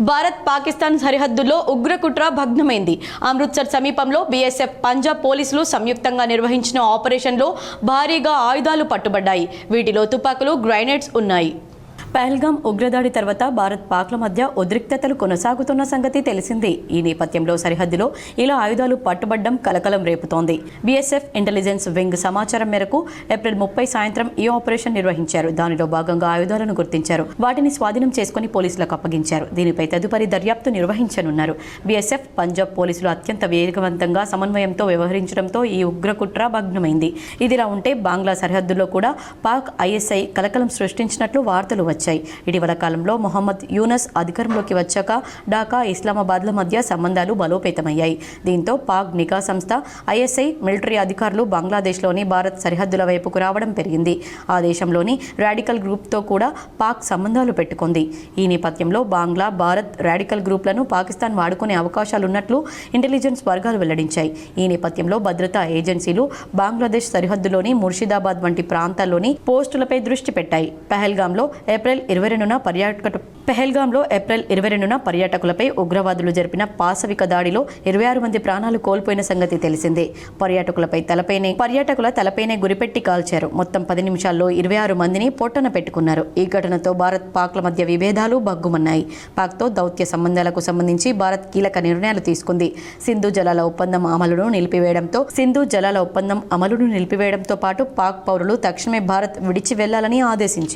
భారత్ పాకిస్తాన్ సరిహద్దుల్లో ఉగ్రకుట్ర భగ్నమైంది. అమృత్సర్ సమీపంలో బీఎస్ఎఫ్ పంజాబ్ పోలీసులు సంయుక్తంగా నిర్వహించిన ఆపరేషన్లో భారీగా ఆయుధాలు పట్టుబడ్డాయి. వీటిలో తుపాకులు గ్రైనేడ్స్ ఉన్నాయి. పహల్గాం ఉగ్రదాడి తర్వాత భారత్ పాక్ల మధ్య ఉద్రిక్తతలు కొనసాగుతున్న సంగతి తెలిసిందే. ఈ నేపథ్యంలో సరిహద్దులో ఇలా ఆయుధాలు పట్టుబడ్డం కలకలం రేపుతోంది. బీఎస్ఎఫ్ ఇంటెలిజెన్స్ వింగ్ సమాచారం మేరకు ఏప్రిల్ ముప్పై సాయంత్రం ఈ ఆపరేషన్ నిర్వహించారు. దానిలో భాగంగా ఆయుధాలను గుర్తించారు. వాటిని స్వాధీనం చేసుకుని పోలీసులకు అప్పగించారు. దీనిపై తదుపరి దర్యాప్తు నిర్వహించనున్నారు. బీఎస్ఎఫ్ పంజాబ్ పోలీసులు అత్యంత వేగవంతంగా సమన్వయంతో వ్యవహరించడంతో ఈ ఉగ్రకుట్ర భగ్నమైంది. ఇదిలా ఉంటే బంగ్లా సరిహద్దుల్లో కూడా పాక్ ఐఎస్ఐ కలకలం సృష్టించినట్లు వార్తలు వచ్చాయి. ఇటీవల కాలంలో మొహమ్మద్ యూనస్ అధికారంలోకి వచ్చాక ఢాకా ఇస్లామాబాద్ల మధ్య సంబంధాలు బలోపేతమయ్యాయి. దీంతో పాక్ నిఘా సంస్థ ఐఎస్ఐ మిలిటరీ అధికారులు బంగ్లాదేశ్లోని భారత్ సరిహద్దుల వైపుకు రావడం పెరిగింది. ఆ దేశంలోని రాడికల్ గ్రూప్తో కూడా పాక్ సంబంధాలు పెట్టుకుంది. ఈ నేపథ్యంలో బంగ్లా భారత్ రాడికల్ గ్రూప్లను పాకిస్తాన్ వాడుకునే అవకాశాలున్నట్లు ఇంటెలిజెన్స్ వర్గాలు వెల్లడించాయి. ఈ నేపథ్యంలో భద్రతా ఏజెన్సీలు బంగ్లాదేశ్ సరిహద్దులోని ముర్షిదాబాద్ వంటి ప్రాంతాల్లోని పోస్టులపై దృష్టి పెట్టాయి. పహల్గామ్లో ఏప్రిల్ ఏప్రిల్ ఇరవై రెండున పర్యాటక పెహల్గాంలో ఏప్రిల్ ఇరవై రెండున పర్యాటకులపై ఉగ్రవాదులు జరిపిన పాశవిక దాడిలో ఇరవై ఆరు మంది ప్రాణాలు కోల్పోయిన సంగతి తెలిసిందే. పర్యాటకులపై తలపైనే పర్యాటకుల తలపైనే గురిపెట్టి కాల్చారు. మొత్తం పది నిమిషాల్లో ఇరవై ఆరు మందిని పొట్టన పెట్టుకున్నారు. ఈ ఘటనతో భారత్ పాక్ల మధ్య విభేదాలు బగ్గుమన్నాయి పాక్తో దౌత్య సంబంధాలకు సంబంధించి భారత్ కీలక నిర్ణయాలు తీసుకుంది. సింధు జలాల ఒప్పందం అమలును నిలిపివేయడంతో సింధు జలాల ఒప్పందం అమలును నిలిపివేయడంతో పాటు పాక్ పౌరులు తక్షణమే భారత్ విడిచి వెళ్ళాలని ఆదేశించింది.